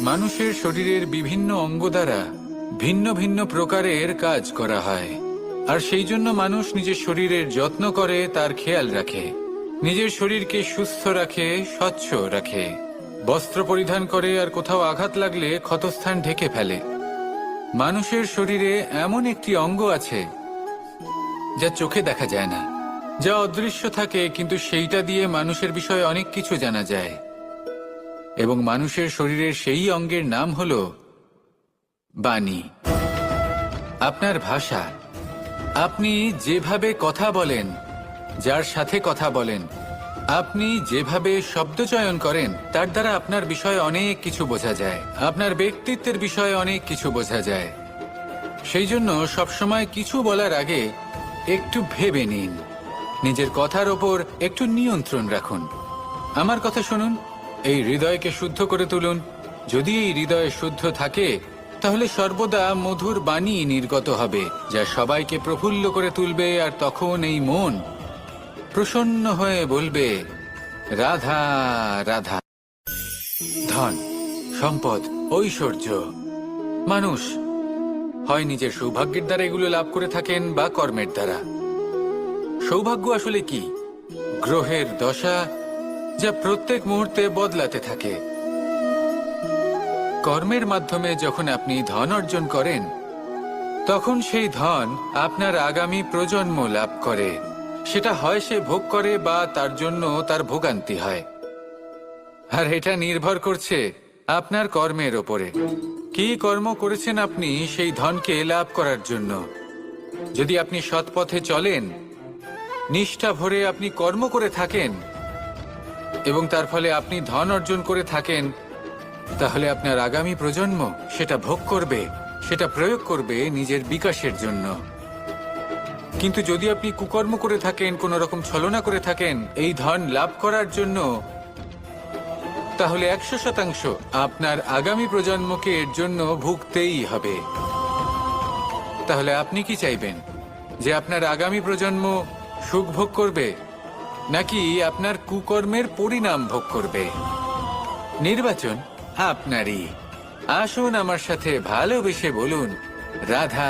মানুষের শরীরের বিভিন্ন অঙ্গ দ্বারা ভিন্ন ভিন্ন প্রকারের কাজ করা হয়। আর সেই জন্য মানুষ নিজের শরীরের যত্ন করে, তার খেয়াল রাখে। নিজের শরীরকে সুস্থ রাখে, স্বচ্ছ রাখে। বস্ত্র পরিধান করে আর কোথাও আঘাত লাগলে ক্ষতস্থান ঢেকে ফেলে। মানুষের শরীরে এমন একটি অঙ্গ আছে যা চোখে দেখা যায় না, যা অদৃশ্য থাকে, কিন্তু সেইটা দিয়ে মানুষের বিষয়ে অনেক কিছু জানা যায়। এবং মানুষের শরীরের সেই অঙ্গের নাম হল বাণী। আপনার ভাষা, আপনি যেভাবে কথা বলেন, যার সাথে কথা বলেন, আপনি যেভাবে শব্দ চয়ন করেন, তার দ্বারা আপনার বিষয়ে অনেক কিছু বোঝা যায়। আপনার ব্যক্তিত্বের বিষয়ে অনেক কিছু বোঝা যায়। সেই জন্য সবসময় কিছু বলার আগে একটু ভেবে নিন। নিজের কথার ওপর একটু নিয়ন্ত্রণ রাখুন। আমার কথা শুনুন। এই হৃদয়কে শুদ্ধ করে তুলুন। যদি এই হৃদয় শুদ্ধ থাকে, তাহলে সর্বদা মধুর বাণী নির্গত হবে, যা সবাইকে প্রফুল্ল করে তুলবে আর তখন এই মন প্রসন্ন হয়ে বলবে, রাধা রাধা। ধন, সম্পদ, ঐশ্বর্য, মানুষ, হয় নিজের সৌভাগ্যের দ্বারা এগুলো লাভ করে থাকেন বা কর্মের দ্বারা। সৌভাগ্য আসলে কি? গ্রহের দশা যা প্রত্যেক মুহূর্তে বদলাতে থাকে। কর্মের মাধ্যমে যখন আপনি ধন অর্জন করেন, তখন সেই ধন আপনার আগামী প্রজন্ম লাভ করে। সেটা হয় সে ভোগ করে বা তার জন্য তার ভোগান্তি হয়। আর এটা নির্ভর করছে আপনার কর্মের ওপরে। কি কর্ম করেছেন আপনি সেই ধনকে লাভ করার জন্য? যদি আপনি সৎপথে চলেন, নিষ্ঠা ভরে আপনি কর্ম করে থাকেন এবং তার ফলে আপনি ধন অর্জন করে থাকেন, তাহলে আপনার আগামী প্রজন্ম সেটা ভোগ করবে, সেটা প্রয়োগ করবে নিজের বিকাশের জন্য। কিন্তু যদি আপনি কুকর্ম করে থাকেন, কোন রকম ছলনা করে থাকেন, এই ধন লাভ করার জন্য, তাহলে একশো শতাংশ আপনার আগামী প্রজন্মকে এর জন্য ভুগতেই হবে। তাহলে আপনি কি চাইবেন? যে আপনার আগামী প্রজন্ম সুখ ভোগ করবে নাকি আপনার কুকর্মের পরিণাম ভোগ করবে? নির্বাচন আপনারই। আসুন আমার সাথে ভালোবেসে বলুন, রাধা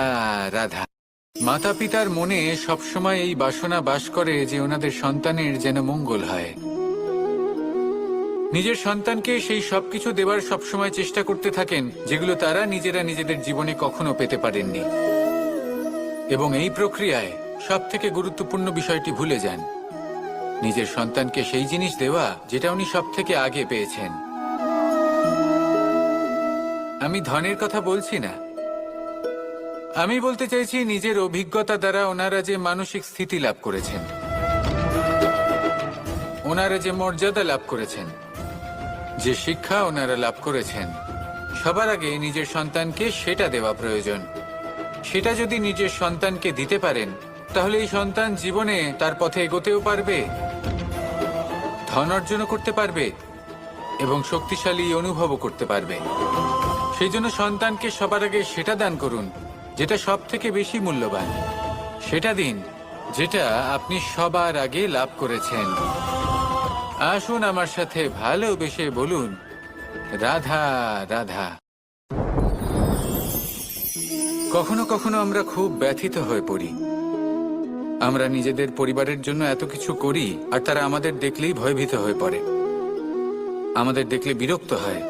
রাধা। মাতা পিতার মনে সবসময় এই বাসনা বাস করে যে ওনাদের সন্তানের যেন মঙ্গল হয়। নিজের সন্তানকে সেই সবকিছু দেবার সবসময় চেষ্টা করতে থাকেন, যেগুলো তারা নিজেরা নিজেদের জীবনে কখনো পেতে পারেননি। এবং এই প্রক্রিয়ায় সব থেকে গুরুত্বপূর্ণ বিষয়টি ভুলে যান। নিজের সন্তানকে সেই জিনিস দেওয়া যেটা উনি সব থেকে আগে পেয়েছেন। আমি ধনের কথা বলছি না। আমি বলতে চাইছি নিজের অভিজ্ঞতা দ্বারা ওনারা যে মানসিক স্থিতি লাভ করেছেন। ওনারা যে মর্যাদা লাভ করেছেন। যে শিক্ষা ওনারা লাভ করেছেন। সবার আগে নিজের সন্তানকে সেটা দেওয়া প্রয়োজন। সেটা যদি নিজের সন্তানকে দিতে পারেন, তাহলে এই সন্তান জীবনে তার পথে এগোতেও পারবে। ধন অর্জনও করতে পারবে এবং শক্তিশালী অনুভবও করতে পারবে। সেই জন্য সন্তানকে সবার আগে সেটা দান করুন, যেটা সব থেকে বেশি মূল্যবান। সেটা দিন, যেটা আপনি সবার আগে লাভ করেছেন। আসুন আমার সাথে ভালোবেসে বলুন, রাধা রাধা। কখনো কখনো আমরা খুব ব্যথিত হয়ে পড়ি। আমরা নিজেদের পরিবারের জন্য এত কিছু করি, আর তারা আমাদের দেখলেই ভয়ভীত হয়ে পড়ে। আমাদের দেখলে বিরক্ত হয়।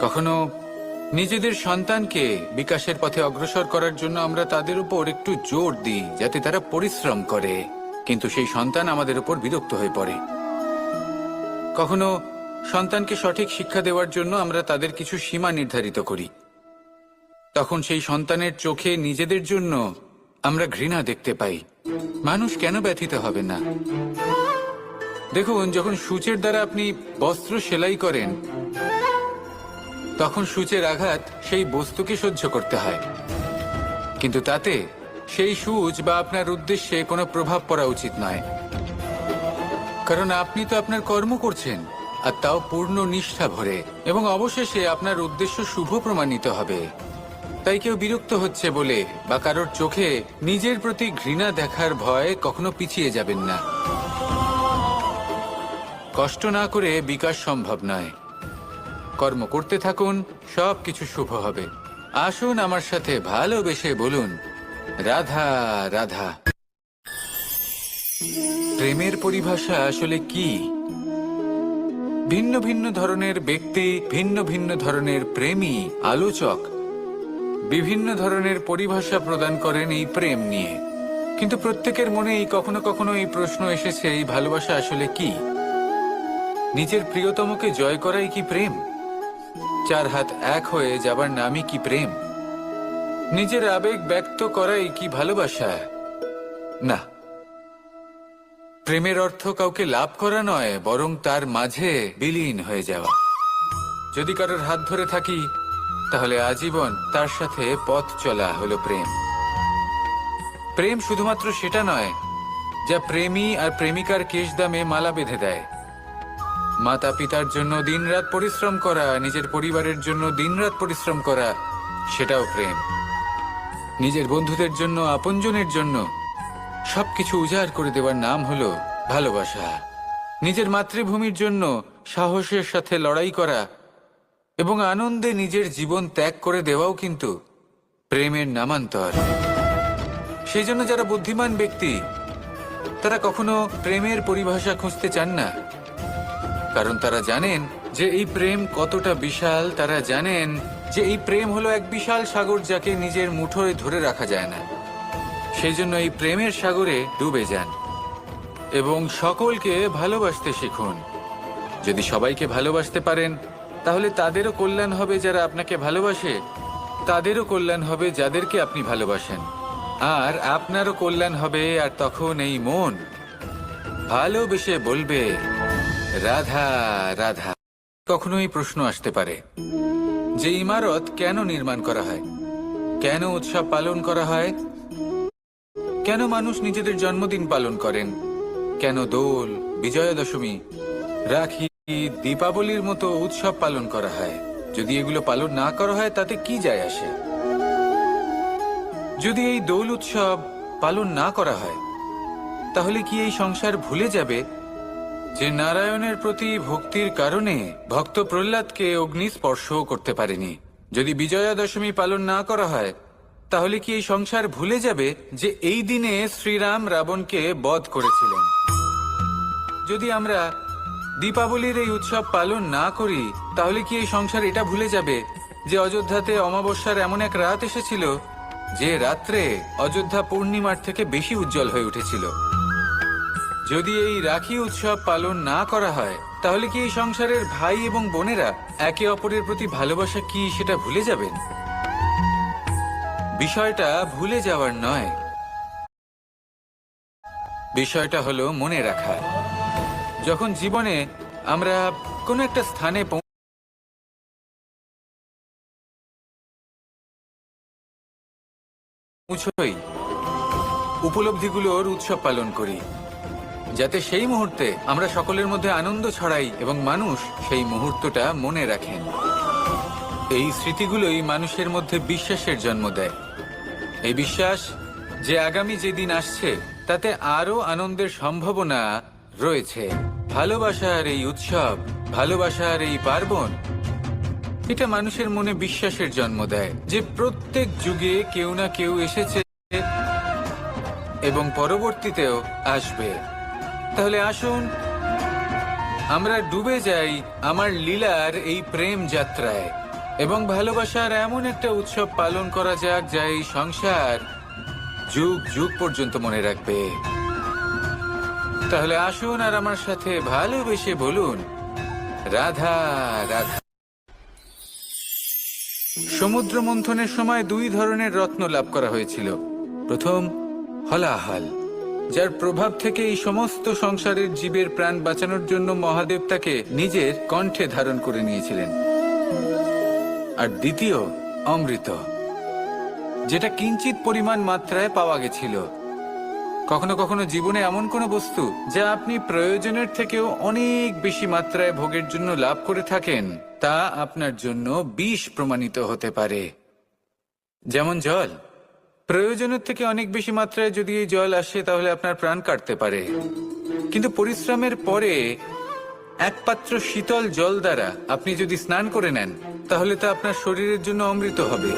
কখনো নিজেদের সন্তানকে বিকাশের পথে অগ্রসর করার জন্য আমরা তাদের উপর একটু জোর দিই, যাতে তারা পরিশ্রম করে। কিন্তু সেই সন্তান আমাদের উপর বিরক্ত হয়ে পড়ে। কখনো সন্তানকে সঠিক শিক্ষা দেওয়ার জন্য আমরা তাদের কিছু সীমা নির্ধারিত করি। তখন সেই সন্তানের চোখে নিজেদের জন্য আমরা ঘৃণা দেখতে পাই। মানুষ কেন ব্যথিত হবে না? দেখুন, যখন সূচের দ্বারা আপনি বস্ত্র সেলাই করেন, তখন সূচের আঘাত সেই বস্তুকে সহ্য করতে হয়। কিন্তু তাতে সেই সূচ বা আপনার উদ্দেশ্যে কোনো প্রভাব পড়া উচিত নয়। কারণ আপনি তো আপনার কর্ম করছেন, আর তাও পূর্ণ নিষ্ঠা ভরে, এবং অবশেষে আপনার উদ্দেশ্য শুভ প্রমাণিত হবে। তাই কেউ বিরক্ত হচ্ছে বলে বা কারোর চোখে নিজের প্রতি ঘৃণা দেখার ভয় কখনো পিছিয়ে যাবেন না। কষ্ট না করে বিকাশ সম্ভব নয়। কর্ম করতে থাকুন সব কিছু শুভ হবে। আসুন আমার সাথে ভালোবেসে বলুন, রাধা রাধা। প্রেমের পরিভাষা আসলে কি? ভিন্ন ভিন্ন ধরনের ব্যক্তি, ভিন্ন ভিন্ন ধরনের প্রেমী, আলোচক বিভিন্ন ধরনের পরিভাষা প্রদান করেন এই প্রেম নিয়ে। কিন্তু প্রত্যেকের মনেই কখনো কখনো এই প্রশ্ন এসেছে, এই ভালোবাসা আসলে কি? নিজের প্রিয়তমকে জয় করাই কি প্রেম? চার হাত এক হয়ে যাবার নামই কি প্রেম? নিজের আবেগ ব্যক্ত করাই কি ভালোবাসা? না। প্রেমের অর্থ কাউকে লাভ করা নয়, বরং তার মাঝে বিলীন হয়ে যাওয়া। যদি কারোর হাত ধরে থাকি তাহলে আজীবন তার সাথে পথ চলা হলো প্রেম। প্রেম শুধুমাত্র সেটা নয়, যা প্রেমী আর প্রেমিকার কেশ দামে মালা বেঁধে দেয়। মাতা পিতার জন্য দিনরাত পরিশ্রম করা, নিজের পরিবারের জন্য দিনরাত পরিশ্রম করা, সেটাও প্রেম। নিজের বন্ধুদের জন্য, আপনজনের জন্য সবকিছু উজাড় করে দেওয়ার নাম হলো ভালোবাসা। নিজের মাতৃভূমির জন্য সাহসের সাথে লড়াই করা এবং আনন্দে নিজের জীবন ত্যাগ করে দেওয়াও কিন্তু প্রেমের নামান্তর। সেই জন্য যারা বুদ্ধিমান ব্যক্তি, তারা কখনো প্রেমের পরিভাষা খুঁজতে চান না। কারণ তারা জানেন যে এই প্রেম কতটা বিশাল, তারা জানেন যে এই প্রেম হলো এক বিশাল সাগর যাকে নিজের মুঠোয় ধরে রাখা যায় না। সেই জন্য এই প্রেমের সাগরে ডুবে যান এবং সকলকে ভালোবাসতে শিখুন। যদি সবাইকে ভালোবাসতে পারেন তাহলে তাদেরও কল্যাণ হবে যারা আপনাকে ভালোবাসে, তাদেরও কল্যাণ হবে যাদেরকে আপনি ভালোবাসেন। আর আপনারও কল্যাণ হবে আর তখন এই মন। ভালোবেসে বলবে, রাধা রাধা। কখনো এই প্রশ্ন আসতে পারে, যে ইমারত কেন নির্মাণ করা হয়? কেন উৎসব পালন করা হয়? কেন মানুষ নিজেদের জন্মদিন পালন করেন? কেন দোল বিজয়া দশমী রাখি দীপাবলির মতো উৎসব পালন করা হয়? যদি এগুলো পালন না করা হয়, তাতে কি যায় আসে? যদি এই দোল উৎসব পালন না করা হয়, তাহলে কি এই সংসার ভুলে যাবে? যে নারায়ণের প্রতি ভক্তির কারণে ভক্ত প্রহ্লাদকে অগ্নি স্পর্শও করতে পারেনি। যদি বিজয়া দশমী পালন না করা হয়, তাহলে কি এই সংসার ভুলে যাবে যে এই দিনে শ্রীরাম রাবণকে বধ করেছিলেন? যদি আমরা দীপাবলির এই উৎসব পালন না করি, তাহলে কি এই সংসার এটা ভুলে যাবে? যে অযোধ্যাতে অমাবস্যার এমন এক রাত এসেছিল, যে রাত্রে অযোধ্যা পূর্ণিমার থেকে বেশি উজ্জ্বল হয়ে উঠেছিল। যদি এই রাখি উৎসব পালন না করা হয়, তাহলে কি এই সংসারের ভাই এবং বোনেরা একে অপরের প্রতি ভালোবাসা কি সেটা ভুলে যাবেন? বিষয়টা ভুলে যাওয়ার নয়। বিষয়টা হলো মনে রাখা। যখন জীবনে আমরা কোনো একটা স্থানে পৌঁছই, উপলব্ধিগুলোর উৎসব পালন করি। যাতে সেই মুহূর্তে আমরা সকলের মধ্যে আনন্দ ছড়াই এবং মানুষ সেই মুহূর্তটা মনে রাখেন। এই স্মৃতিগুলোই মানুষের মধ্যে বিশ্বাসের জন্ম দেয়। এই বিশ্বাস যে আগামী যেদিন আসছে, তাতে আরও আনন্দের সম্ভাবনা রয়েছে। ভালোবাসার এই উৎসব, ভালোবাসার এই পার্বণ, এটা মানুষের মনে বিশ্বাসের জন্ম দেয় যে প্রত্যেক যুগে কেউ না কেউ এসেছে এবং পরবর্তীতেও আসবে। তাহলে আসুন, আমরা ডুবে যাই আমার লীলার এই প্রেম যাত্রায় এবং ভালোবাসার এমন একটা উৎসব পালন করা যাক যা এই সংসার যুগ যুগ পর্যন্ত মনে রাখবে। তাহলে আসুন আর আমার সাথে ভালোবেসে বলুন। রাধা রাধা। সমুদ্র মন্থনের সময় দুই ধরনের রত্ন লাভ করা হয়েছিল। প্রথম, হলাহল, যার প্রভাব থেকে এই সমস্ত সংসারের জীবের প্রাণ বাঁচানোর জন্য মহাদেব তাকে নিজের কণ্ঠে ধারণ করে নিয়েছিলেন। আর দ্বিতীয়, অমৃত, যেটা কিঞ্চিত পরিমাণ মাত্রায় পাওয়া গেছিল। কখনো কখনো জীবনে এমন কোনো বস্তু যা আপনি প্রয়োজনের থেকেও অনেক বেশি মাত্রায় ভোগের জন্য লাভ করে থাকেন, তা আপনার জন্য বিষ প্রমাণিত হতে পারে। যেমন জল। প্রয়োজনের থেকে অনেক বেশি মাত্রায় যদি এই জল আসে, তাহলে আপনার প্রাণ কাটতে পারে। কিন্তু পরিশ্রমের পরে এক পাত্র শীতল জল দ্বারা আপনি যদি স্নান করে নেন, তাহলে তা আপনার শরীরের জন্য অমৃত হবে।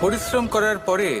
পরিশ্রম করার পরে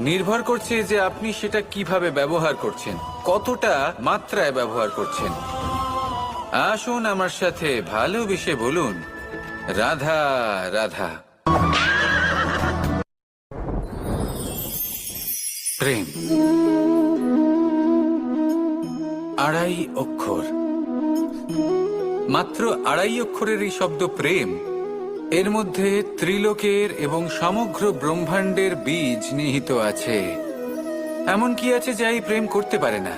নির্ভর করছে যে আপনি সেটা কীভাবে ব্যবহার করছেন, কতটা মাত্রায় ব্যবহার করছেন। আসুন আমার সাথে ভালোবেসে বলুন। রাধা রাধা। প্রেম। আড়াই অক্ষর। মাত্র আড়াই অক্ষরের এই শব্দ প্রেম। এর মধ্যে ত্রিলোকের এবং সমগ্র ব্রহ্মাণ্ডের বীজ নিহিত আছে। এমন কি আছে যা এই প্রেম করতে পারে না?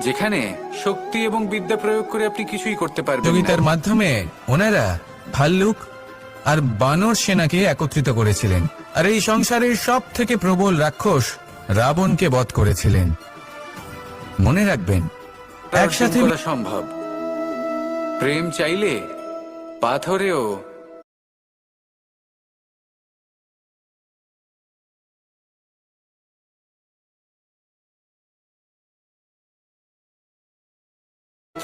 যেখানে শক্তি এবং বিদ্যা প্রয়োগ করে আপনি কিছুই করতে পারবেন না। প্রতিযোগিতার মাধ্যমে ওনারা ভাল্লুক আর বানর সেনাকে একত্রিত করেছিলেন। আর এই সংসারের সব থেকে প্রবল রাক্ষস রাবণকে বধ করেছিলেন। মনে রাখবেন একসাথে করা সম্ভব। প্রেম চাইলে পাথরেও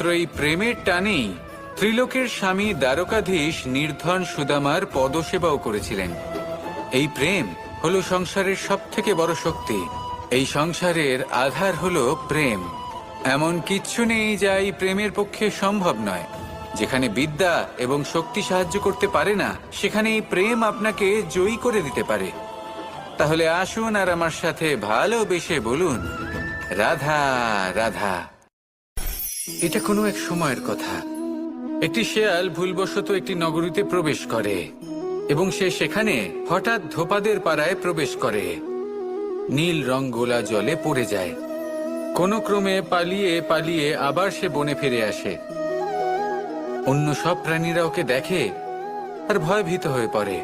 মাত্র এই প্রেমের টানেই ত্রিলোকের স্বামী দ্বারকাধীশ নির্ধন সুদামার পদসেবাও করেছিলেন। এই প্রেম হলো সংসারের সব থেকে বড় শক্তি। এই সংসারের আধার হলো প্রেম। এমন কিচ্ছু নেই যা এই প্রেমের পক্ষে সম্ভব নয়। যেখানে বিদ্যা এবং শক্তি সাহায্য করতে পারে না, সেখানে এই প্রেম আপনাকে জয়ী করে দিতে পারে। তাহলে আসুন আর আমার সাথে ভালোবেসে বলুন, রাধা রাধা। এটা কোনো এক সময়ের কথা। একটি শেয়াল ভুলবশত একটি নগরীতে প্রবেশ করে এবং সে সেখানে হঠাৎ ধোপাদের পাড়ায় প্রবেশ করে। নীল রং গোলা জলে পড়ে যায়। কোনো ক্রমে পালিয়ে পালিয়ে আবার সে বনে ফিরে আসে। অন্য সব প্রাণীরা ওকে দেখে আর ভয়ভীত হয়ে পড়ে।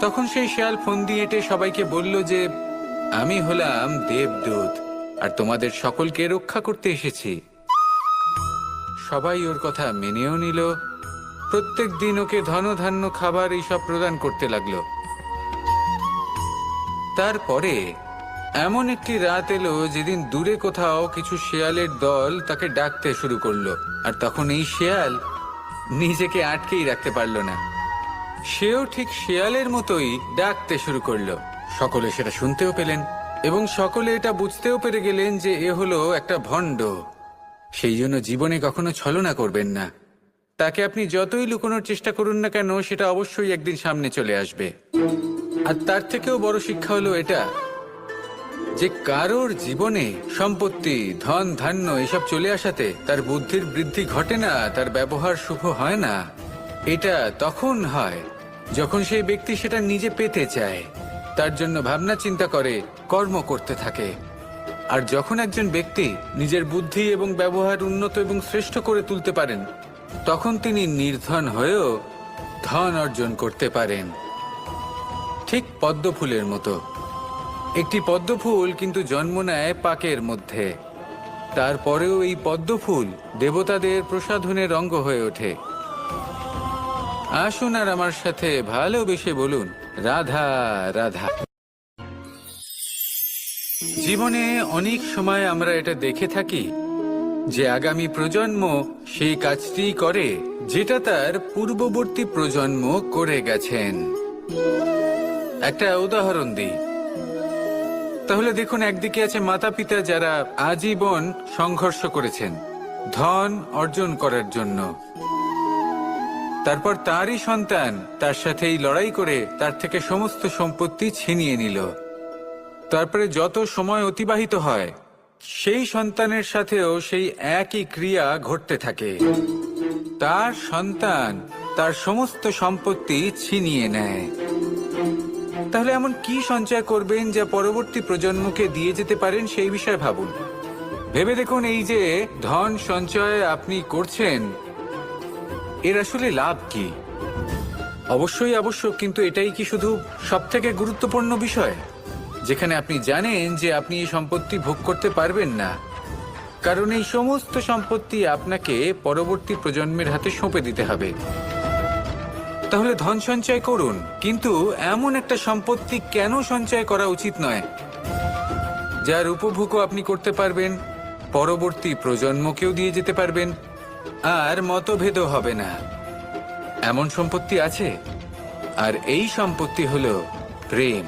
তখন সেই শেয়াল ফোন দিয়ে এঁটে সবাইকে বলল যে, আমি হলাম দেবদূত, আর তোমাদের সকলকে রক্ষা করতে এসেছি। সবাই ওর কথা মেনেও নিল। প্রত্যেক দিন ওকে ধনধান্য খাবার এইসব প্রদান করতে লাগল। তারপরে এমন একটি রাত এলো যেদিন দূরে কোথাও কিছু শেয়ালের দল তাকে ডাকতে শুরু করল, আর তখন এই শেয়াল নিজেকে আটকেই রাখতে পারল না। সেও ঠিক শেয়ালের মতোই ডাকতে শুরু করল। সকলে সেটা শুনতেও পেলেন, এবং সকলে এটা বুঝতেও পেরে গেলেন যে এ হলো একটা ভণ্ড। সেই জন্য জীবনে কখনো ছলনা করবেন না। তাকে আপনি যতই লুকোনোর চেষ্টা করুন না কেন, সেটা অবশ্যই একদিন সামনে চলে আসবে। আর তার থেকেও বড় শিক্ষা হলো এটা যে কারোর জীবনে সম্পত্তি, ধন, ধান্য এসব চলে আসাতে তার বুদ্ধির বৃদ্ধি ঘটে না, তার ব্যবহার শুভ হয় না। এটা তখন হয় যখন সেই ব্যক্তি সেটা নিজে পেতে চায়। তার জন্য ভাবনা চিন্তা করে, কর্ম করতে থাকে। আর যখন একজন ব্যক্তি নিজের বুদ্ধি এবং ব্যবহার উন্নত এবং শ্রেষ্ঠ করে তুলতে পারেন, তখন তিনি নির্ধন হয়েও ধন অর্জন করতে পারেন। ঠিক পদ্ম ফুলের মতো। একটি পদ্ম ফুল কিন্তু জন্ম নেয় পাকের মধ্যে। তারপরেও এই পদ্ম ফুল দেবতাদের প্রসাধনের অঙ্গ হয়ে ওঠে। আসুন আর আমার সাথে ভালোবেসে বলুন, রাধা রাধা। জীবনে অনেক সময় আমরা এটা দেখে থাকি যে আগামী প্রজন্ম সেই কাজটি করে যেটা তার পূর্ববর্তী প্রজন্ম করে গেছেন। একটা উদাহরণ দিই। তাহলে দেখুন, একদিকে আছে মাতা পিতা যারা আজীবন সংঘর্ষ করেছেন, ধন অর্জন করার জন্য। তারপর তারই সন্তান তার সাথেই লড়াই করে তার থেকে সমস্ত সম্পত্তি ছিনিয়ে নিল। তারপরে যত সময় অতিবাহিত হয়, সেই সন্তানের সাথেও সেই একই ক্রিয়া ঘটতে থাকে। তার সন্তান তার সমস্ত সম্পত্তি ছিনিয়ে নেয়। তাহলে এমন কি সঞ্চয় করবেন যা পরবর্তী প্রজন্মকে দিয়ে যেতে পারেন সেই বিষয়ে ভাবুন। ভেবে দেখুন এই যে ধন সঞ্চয় আপনি করছেন, এর আসলে লাভ কি? অবশ্যই আবশ্যক কিন্তু এটাই কি শুধু সব থেকে গুরুত্বপূর্ণ বিষয়? যেখানে আপনি জানেন যে আপনি এই সম্পত্তি ভোগ করতে পারবেন না। কারণ এই সমস্ত সম্পত্তি আপনাকে পরবর্তী প্রজন্মের হাতে সঁপে দিতে হবে। তাহলে ধন সঞ্চয় করুন, কিন্তু এমন একটা সম্পত্তি কেন সঞ্চয় করা উচিত নয়? যার উপভোগও আপনি করতে পারবেন, পরবর্তী প্রজন্মকেও দিয়ে যেতে পারবেন, আর মতভেদও হবে না। এমন সম্পত্তি আছে? আর এই সম্পত্তি হলো প্রেম।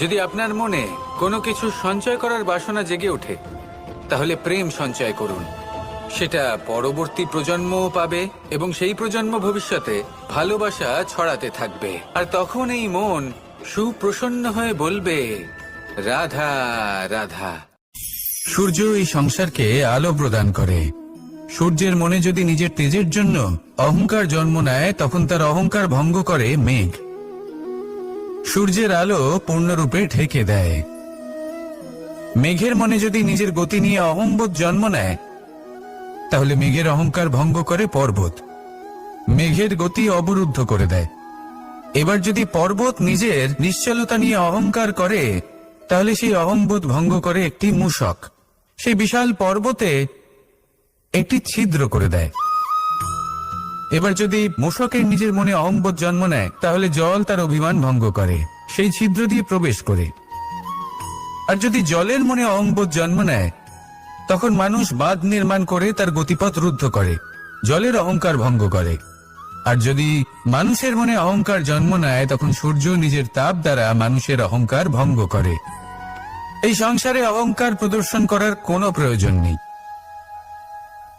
যদি আপনার মনে কোনো কিছু সঞ্চয় করার বাসনা জেগে ওঠে, তাহলে প্রেম সঞ্চয় করুন। সেটা পরবর্তী প্রজন্মও পাবে এবং সেই প্রজন্ম ভবিষ্যতে ভালোবাসা ছড়াতে থাকবে। আর তখন এই মন সুপ্রসন্ন হয়ে বলবে, রাধা রাধা। সূর্য এই সংসারকে আলো প্রদান করে। সূর্যের মনে যদি নিজের তেজের জন্য অহংকার জন্ম নেয়, তখন তার অহংকার ভঙ্গ করে মেঘ। সূর্যের আলো পূর্ণরূপে ঢেকে দেয়। মেঘের মনে যদি নিজের গতি নিয়ে অহম্বোধ জন্ম নেয়, তাহলে মেঘের অহংকার ভঙ্গ করে পর্বত। মেঘের গতি অবরুদ্ধ করে দেয়। এবার যদি পর্বত নিজের নিশ্চলতা নিয়ে অহংকার করে, তাহলে সেই অহংবোধ ভঙ্গ করে একটি মূষক। সেই বিশাল পর্বতে একটি ছিদ্র করে দেয়। এবার যদি মূষকের নিজের মনে অহংবোধ জন্ম নেয়, তাহলে জল তার অভিমান ভঙ্গ করে, সেই ছিদ্র দিয়ে প্রবেশ করে। আর যদি জলের মনে অহংবোধ জন্ম নেয়, তখন মানুষ বাঁধ নির্মাণ করে তার গতিপথ রুদ্ধ করে, জলের অহংকার ভঙ্গ করে। আর যদি মানুষের মনে অহংকার জন্ম নেয়, তখন সূর্য নিজের তাপ দ্বারা মানুষের অহংকার ভঙ্গ করে। এই সংসারে অহংকার প্রদর্শন করার কোনো প্রয়োজন নেই।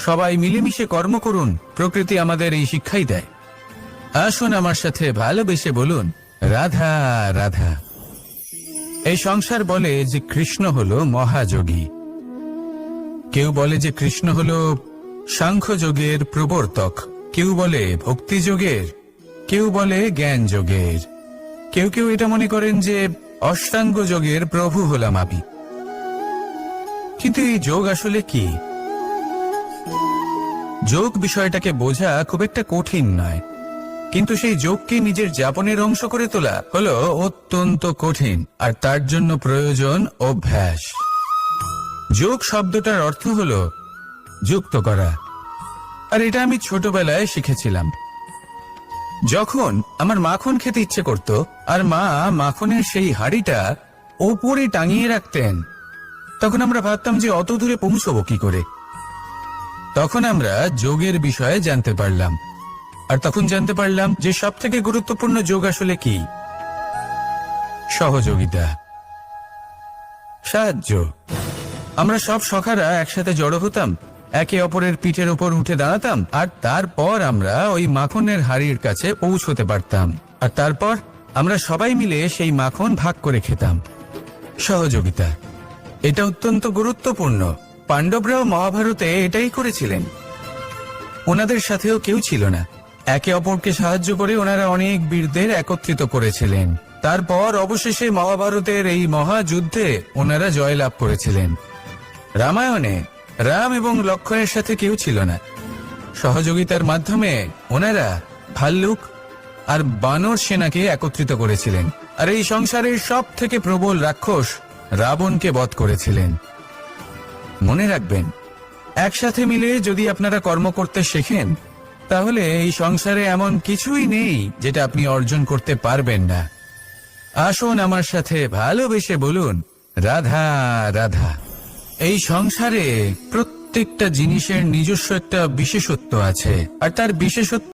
সবাই মিলেমিশে কর্ম করুন, প্রকৃতি আমাদের এই শিক্ষাই দেয়। আসুন আমার সাথে ভালোবেসে বলুন, রাধা রাধা। এই সংসার বলে যে কৃষ্ণ হলো মহাযোগী। কেউ বলে যে কৃষ্ণ হলো সাংখ্য যোগের প্রবর্তক। কেউ বলে ভক্তি যোগের কেউ বলে জ্ঞান যোগের কেউ কেউ এটা মনে করেন যে অষ্টাঙ্গ যোগের প্রভু হলাম আমি। কিন্তু এই যোগ আসলে কি? যোগ বিষয়টাকে বোঝা খুব একটা কঠিন নয়। কিন্তু সেই যোগকে নিজের যাপনের অংশ করে তোলা হলো অত্যন্ত কঠিন আর তার জন্য প্রয়োজন অভ্যাস। যোগ শব্দটার অর্থ হলো যুক্ত করা। আর এটা আমি ছোটবেলায় শিখেছিলাম। যখন আমার মাখন খেতে ইচ্ছে করত আর মা মাখনের সেই হাড়িটা ওপরে টাঙিয়ে রাখতেন, তখন আমরা ভাবতাম যে অত দূরে পৌঁছবো কি করে? তখন আমরা যোগের বিষয়ে জানতে পারলাম। আর তখন জানতে পারলাম যে সব থেকে গুরুত্বপূর্ণ যোগ আসলে কি? সহযোগিতা। সাহায্য। আমরা সব সখারা একসাথে জড়ো হতাম, একে অপরের পিঠের উপর উঠে দাঁড়াতাম, আর তারপর আমরা ওই মাখনের হাড়ির কাছে পৌঁছতে পারতাম। আর তারপর আমরা সবাই মিলে সেই মাখন ভাগ করে খেতাম। সহযোগিতা। এটা অত্যন্ত গুরুত্বপূর্ণ। পাণ্ডবরাও মহাভারতে এটাই করেছিলেন। ওনাদের সাথেও কেউ ছিল না। একে অপরকে সাহায্য করে ওনারা অনেক বীরদের একত্রিত করেছিলেন। তারপর অবশেষে মহাভারতের এই মহাযুদ্ধে ওনারা জয়লাভ করেছিলেন। রামায়ণে রাম এবং লক্ষণের সাথে কেউ ছিল না। সহযোগিতার মাধ্যমে ওনারা ভাল্লুক আর বানর সেনাকে একত্রিত করেছিলেন। আর এই সংসারের সব থেকে প্রবল রাক্ষস রাবণকে বধ করেছিলেন। মনে রাখবেন, একসাথে মিলে যদি আপনারা কর্ম করতে শেখেন, তাহলে এই সংসারে এমন কিছুই নেই যেটা আপনি অর্জন করতে পারবেন না। আসুন আমার সাথে ভালোবেসে বলুন, রাধা রাধা, এই সংসারে প্রত্যেকটা জিনিসের নিজস্ব একটা বিশেষত্ব আছে, আর তার বিশেষত্ব